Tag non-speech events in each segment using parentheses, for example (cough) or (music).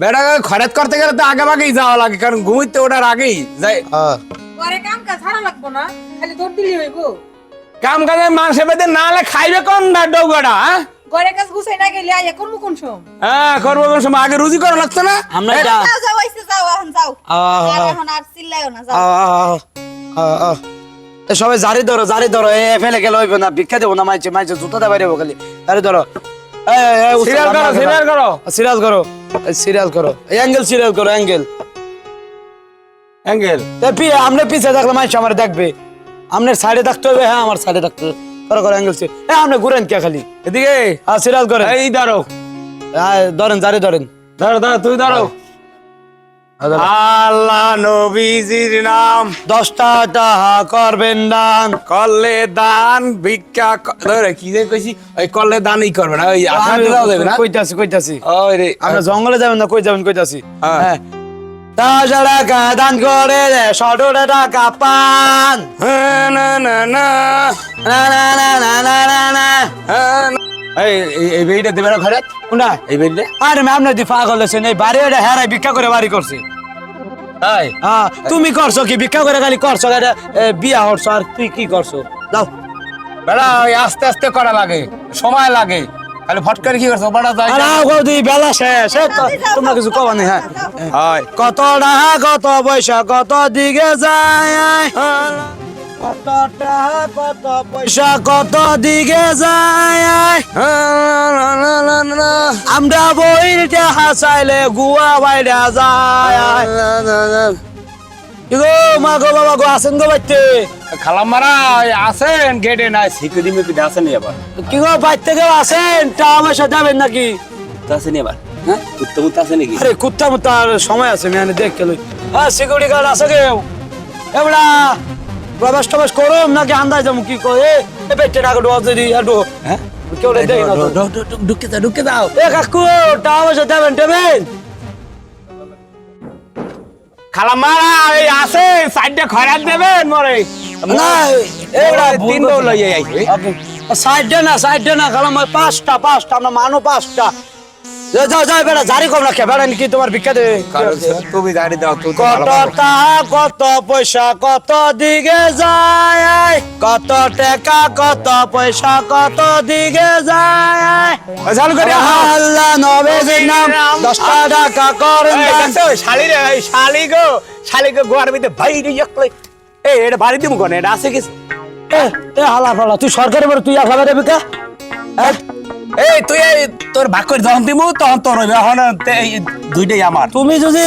বেটা খরচ করতে গেলে তো আগে আগেই যাওয়া লাগে কারণ ঘুমিতে ওঠার আগেই যাই। পরে কাম কাজ ছাড়া লাগবো না খালি দৌড় দিলি হইব। কাম কাজে মাংস বেঁধে না হলে খাইবে কোন না ডৌগাটা ঘরে কাজ গুছাই না গেলে আইয়া করব কোন সম হ্যাঁ করব কোন সময় আগে রুজি করা লাগতো না? আমরা যাও যাও হইছে যাও এখন যাও। এখন আর চিল্লাইও না যাও। এ সবাই জারি ধরো জারি ধরো। এ ফেলে গেলে হইবে না ভিক্ষা দেবো না মাইছে মাইছে জুতা দেবে রে খালি। জারি ধরো। সিরিয়াল করো সিরিয়াল করো। সিরিয়াল করো সিরিয়াল করো। অ্যাঙ্গেল সিরিয়াল করো অ্যাঙ্গেল। অ্যাঙ্গেল। পি আমনে পিছে থাকলে মানুষ আমার দেখবে। আমনের সাইডে থাকতে হবে হ্যাঁ আমার সাইডে থাকতে হবে। করো করো অ্যাঙ্গেল এ আপনি ঘুরেন কে খালি? এদিকে? হ্যাঁ সিরিয়াল করেন। এই ধরো হ্যাঁ, ধরেন জারে ধরেন। ধরো ধরো তুই হ্যাঁ, ধরো। আল্লাহ নবীজির নাম। দশটা টাহা করবেন দান করলে দান ভিক্ষা ধরে কি যে কইছি? ওই করলে দানই করবে না ওই দাও দেবে না? কইতাছি কইতাছি। ওই রে আমরা জঙ্গলে যাবেন না কই যাবেন কইতাছি? হ্যাঁ। হ্যাঁ। দশ টাকা দান করে শত টাকা পান। হ্যাঁ, না না না। না না না না না না না। হ্যাঁ, না। এই বেইটা দেবে না ঘরে? কোনটা? এই বেইটা আরে ম্যাম না দি পাগল আছেন এই বাড়ি এটা হেরাই ভিক্ষা করে বাড়ি করছে। তাই? হ্যাঁ তুমি করছ কি? ভিক্ষা করে খালি করছ? এটা, বিয়া হরছো আর তুই কি করছ? যাও। বেড়া ওই আস্তে আস্তে করা লাগে সময় লাগে। খালি ফট করে কি করছ? বেড়া যাই। আর আও গো দি বেলা শেষ। তোমরা কিছু কবা নেই হ্যাঁ? হয়। কত টাকা কত পয়সা কত দিকে যায়? কত টাকা কত পয়সা কত দিকে যায়? আমরা বইর টাকা চাইলে গুয়া বাইরা যায়। গো মা গো বাবা গো আছেন গো বাইতে? খালাম মারা আছেন গেটে না সিকিউরিটি মিকিউরিটি আসেনি আবার? কি গো বাইতে কেউ আছেন? টাকা পয়সা যাবেন নাকি? আসেনি আবার? হ্যাঁ? উত্তম উত্তম আসেনি কি আরে কুত্তা মুত্তার সময় আছে মানে দেখ কেন হ্যাঁ সিকিউরিটি গার্ড আছে কেউ এবড়া প্রবেশ টবেশ করুম নাকি আন্দাজ যাব কি করে এ পেটে টাকা ডোয়া যদি একটু হ্যাঁ? কেউ রে না ঢুকে যাও ঢুকে যাও এ কাকু টাকা পয়সা দেবেন দেবেন। খালাম এই দেবেন মরে। না এবড়া তিন বউ লইয়ে আইছে। সাইডে না সাইডে না কালাম পাঁচটা পাঁচটা আমরা মানো পাঁচটা। যাও যাও যাও বেড়া জারি কম রাখে বেড়া কি তোমার ভিক্ষা দেবে? তুমি গাড়ি দাও কত টাকা কত পয়সা কত দিকে যায়? কত টাকা কত পয়সা কত দিকে যায়? চালু করে আল্লাহ নবীর নাম। দশটা টাকা করেন এই দান। দেখছ, শালি রে শালি গো শালি গো গোয়ার ভিতরে বাইরে একলে এই এটা বাড়ি দিমু কোন? এটা আছে কিছু এ এ হালা ফালা তুই সরকারি বড় তুই বেড়ে বিকা এই, তুই তোর ভাগ করে যখন দিমু, তখন তোর হইবে দুইটাই আমার। তুমি যদি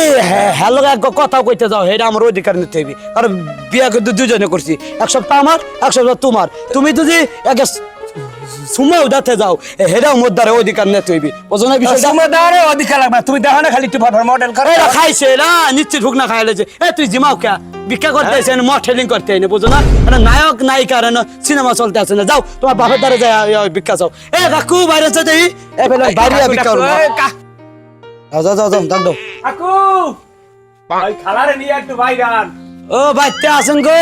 হ্যালো কথা কইতে যাও এটা আমার অধিকার নিতে হইবে। কারণ বিয়া কিন্তু দুজনে করছি। এক সপ্তাহ আমার, এক সপ্তাহ তোমার। তুমি যদি একে সময় উদাতে যাও। হেরাও মোদ্দারে অধিকার নিতে হইবে বুঝো না বিষয়টা। সমুদারে অধিকার লাগবে। তুমি দেখো না খালি একটু মডেল করে। এরা খাইছে না নিশ্চিত ঢুক না খাইলে যে এ তুই জিমাও কে? ভিক্ষা করতে আসে মডেলিং করতে আইনে বুঝো না? নায়ক নায়িকা রে সিনেমা চলতে আছে না। যাও তোমার বাপের দ্বারা যায় ভিক্ষা চাও। এ কাকু বাইরে যেতে এ ফেলে বাইরে ভিক্ষা করব। যাও যাও যাও যাও দাও কাকু! ওই খালারে নিয়ে একটু বাইরান ও বাচ্চা আছেন গো।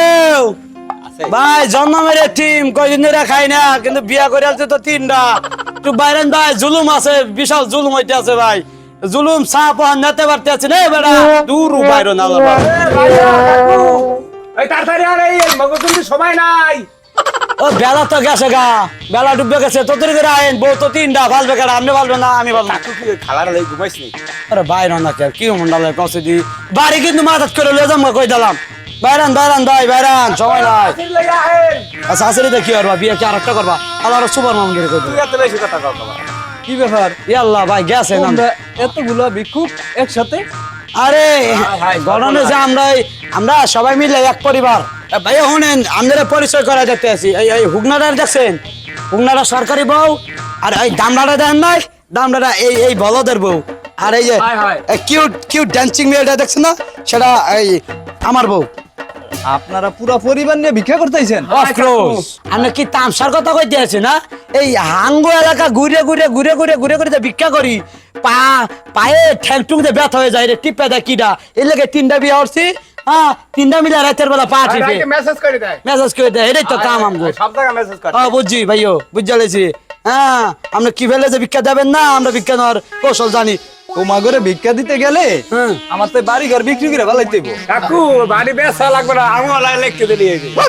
ভাই জন্মের টিম কয়দিন ধরে খাই না কিন্তু বিয়া করে আছে তো তিনটা। একটু বাইরেন ভাই জুলুম আছে বিশাল জুলুম হইতে আছে ভাই। জুলুম সাপ নেতে পারতে আছে। না বেড়া দূর বাইরে না আল্লাহ পাক। এই তাড়াতাড়ি আর এই মগজ কিন্তু সময় নাই। ও বেলা তো গেছে গা। বেলা ডুবে গেছে তোদের করে আইন বউ তো তিনটা ভালবে কেন আপনি ভালবে না আমি ভালবো খালার লই ঘুমাইছ আরে বাইরে না কি মন্ডালে কসে দি বাড়ি কিন্তু মাথাত করে লয়ে যাম কই দিলাম। বাইরান বাইরান ভাই বাইরান সময় নাই। আচ্ছা আসলে দেখি করবা? বিয়ে কি আরেকটা করবা? আবার সুপার মাম কি ব্যাপার? ইয়াল্লাহ ভাই গেছে এতগুলো ভিক্ষুক একসাথে? আরে গরমে যে আমরা আমরা সবাই মিলে এক পরিবার। ভাই শুনেন আমাদের পরিচয় করা দেখতে আছি। এই এই হুগনাটা দেখছেন? হুগনাটা সরকারি বউ আর এই দামড়াটা দেন নাই? দামটা এই এই বলদের বউ। আর এই যে। কিউট কিউট ড্যান্সিং মেয়েটা দেখছেন না? সেটা এই আমার বউ। আপনারা পুরো পরিবার নিয়ে ভিক্ষা করতেছেন? অফকোর্স আমি কি তামসার কথা কইতে আছি না? এই হাঙ্গো এলাকা ঘুরে ঘুরে ঘুরে ঘুরে ঘুরে ঘুরে যে ভিক্ষা করি পা পায়ে ঠ্যাংটুং যে ব্যথা হয়ে যায় রে টিপে দেয় কিডা? এর লেগে তিনটা বিয়ে করছি হ্যাঁ তিনটা মিলে রাতের বেলা পা টিপে। মেসেজ করে দেয়। মেসেজ করে দেয় এটাই তো কাম আমগো। সব জায়গায় মেসেজ করে। হ্যাঁ বুঝছি ভাইও বুঝতে লেছি হ্যাঁ আমরা কি ফেলে যে ভিক্ষা দেবেন না আমরা ভিক্ষা নেওয়ার কৌশল জানি। তোমার ঘরে ভিক্ষা দিতে গেলে হ্যাঁ। আমার তো বাড়ি ঘর বিক্রি করে ভালাইতে কাকু বাড়ি লাগবে না আমি লিখে। ও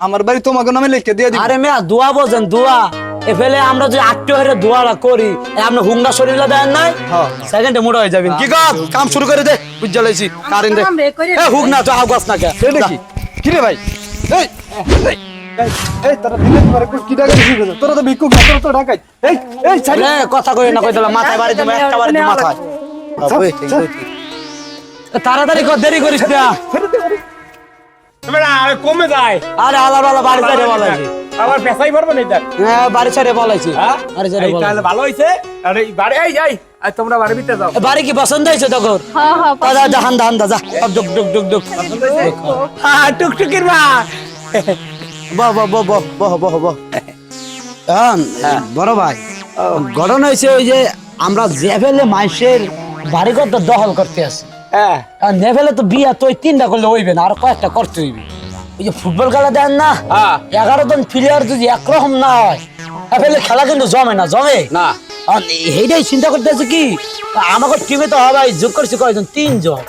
আমার বাড়ি তোমাকে নামে লিখে দিয়ে আরে মেয়া দোয়া বোঝেন দোয়া। এ ফেলে আমরা যে আটটো হেরে দোয়াটা করি আপনি হুঙ্গা শরীরে দেন নাই? হ্যাঁ। সেকেন্ডে মোটা হয়ে যাবেন। কি কাম কাম শুরু করে দে বুঝতে লেছি কারেন্ট দে কাম রে, করে এ হুক না তো আগাস না কে কি কি? রে ভাই? এই। এই, এই, এই তোরা দিনে তোমার কি টাকা দিছিস তোরা তো ভিক্ষুক না তোরা তো ঢাকাই এই এই ছাড়ি। কথা কই না কই দিলাম মাথায় বাড়ি দেবো একটা বাড়ি দেবো মাথায়। তাড়াতাড়ি কর দেরি করিস না। তোমরা আর কমে যায়। আরে বাড়ি ছেড়ে বলাইছি আবার পেশাই পারব না হ্যাঁ? বাড়ি ছেড়ে বলাইছি তাহলে ভালো হইছে আর বাড়ি এই যাই আর তোমরা বাড়ি ভিতরে যাও। বাড়ি কি পছন্দ হয়েছে তখন হ্যাঁ হ্যাঁ যা ডুক ডুক ডুক ডুক হ্যাঁ টুকটুকির মা। বহ বহ বহ বহ বহ বহ বহ। বড় ভাই ঘটনা হয়েছে ওই যে আমরা জেভেলে মাইসের বাড়ি ঘরটা দখল করতে আসি হ্যাঁ। আর নেভেলে তো বিয়া তো তিনটা করলে হইবে না আর কয়েকটা করতে হইবে। ওই যে ফুটবল খেলা দেন না হ্যাঁ। এগারো জন প্লেয়ার যদি একরকম না হয় তাহলে খেলা কিন্তু জমে না জমে। না। এইটাই চিন্তা করতেছে কি আমাকে টিমে তো হবে যোগ করছে কয়জন? তিনজন।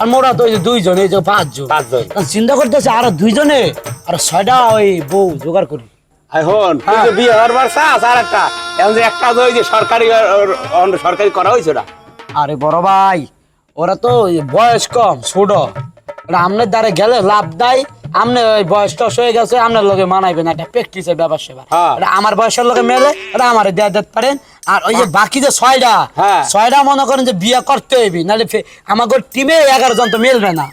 আর মোরা তো ওই যে দুইজন এই যে পাঁচজন। পাঁচজন। চিন্তা করতেছে আরও দুইজনে আর ছয়টা ওই বউ জোগাড় করি। এখন বিয়ে হওয়ার চাস আর একটা। এখন যে একটা ওই যে সরকারি সরকারি করা হয়েছে ওটা। আরে বড় ভাই ওরা তো বয়স কম ছোট। আমনের দ্বারা গেলে লাভ দেয় আমনে ওই বয়স টস হয়ে গেছে আপনার লগে মানাইবেন একটা প্র্যাকটিসের ব্যাপার সেবা হ্যাঁ। আমার বয়সের লগে মেলে ওরা আমার দেয়া দিতে পারেন। আর ওই যে বাকি যে ছয়টা হ্যাঁ। ছয়টা মনে করেন যে বিয়ে করতে হইবি নাহলে আমাকে টিমে এগারো জন তো মিলবে না।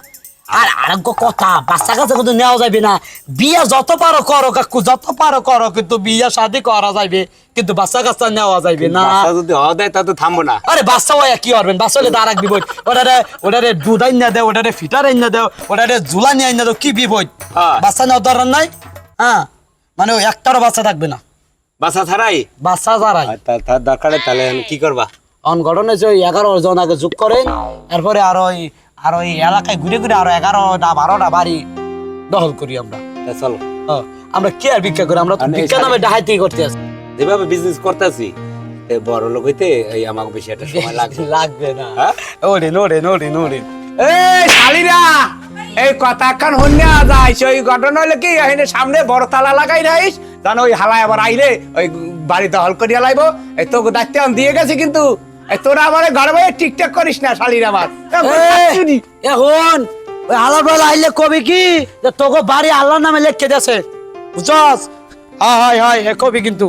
আর আরেক কথা বাচ্চা কাছে কিন্তু নেওয়া যাবে না। বিয়ে যত পারো করো কাকু যত পারো করো কিন্তু বিয়ে শাদি করা যাবে কিন্তু বাচ্চা কাচ্চা নেওয়া যাবে না। যদি হওয়া দেয় তা তো থামবো না। আরে বাচ্চা ভাই কি করবেন? বাচ্চা হলে তার এক বিপদ। ওটারে ওটারে দুধ আইনা দেও ওটারে ফিটার আইনা দেও ওটারে জুলানি আইনা দেও কি বিপদ? হ্যাঁ। বাচ্চা নেওয়ার দরকার নাই? হ্যাঁ। মানে ওই একটারও বাচ্চা থাকবে না। বাচ্চা ছাড়াই? বাচ্চা আর তা- তার দরকারে তাহলে কি করবা? অন ঘটনা যে এগারো জন আগে যোগ করেন তারপরে আর ওই আর ওই এলাকায় ঘুরে ঘুরে আরও এগারোটা বারোটা বাড়ি দখল করি আমরা। চলো। আমরা কি আর ভিক্ষা করি? আমরা তো এই ভিক্ষা নামে ডাহাইতে করতে আছি। যেভাবে বিজনেস করতেছি বড় লোক হইতে এই আমাকে বেশি একটা সময় (laughs) লাগবে। লাগবে না? ওরে নোরে নোরে নোরে এই শালিরা এই কথা কান হন্যা যায়। সেই ঘটনা হলে কি? এখানে সামনে বড় তালা লাগাই রাইস জানো ওই হালায় আবার আইলে ওই বাড়ি দখল করিয়া লাইব। এই তোকে দায়িত্ব দিয়ে গেছি কিন্তু। তোরা আমার ঘরে বাইরে টিকটক করিস না শালির আমার এ, এখন ওই আল্লাহ বেলা আইলে কবি কি? যে তোকে বাড়ি আল্লাহর নামে লিখে দেশে বুঝছ হাই হাই হে কবি কিন্তু।